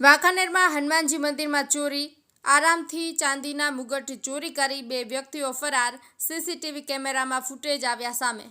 વાંકાનેરમાં હનુમાનજી મંદિરમાં ચોરી, આરામથી ચાંદીના મુગટ ચોરી કરી બે વ્યક્તિઓ ફરાર, સીસીટીવી કેમેરામાં ફૂટેજ આવ્યા સામે.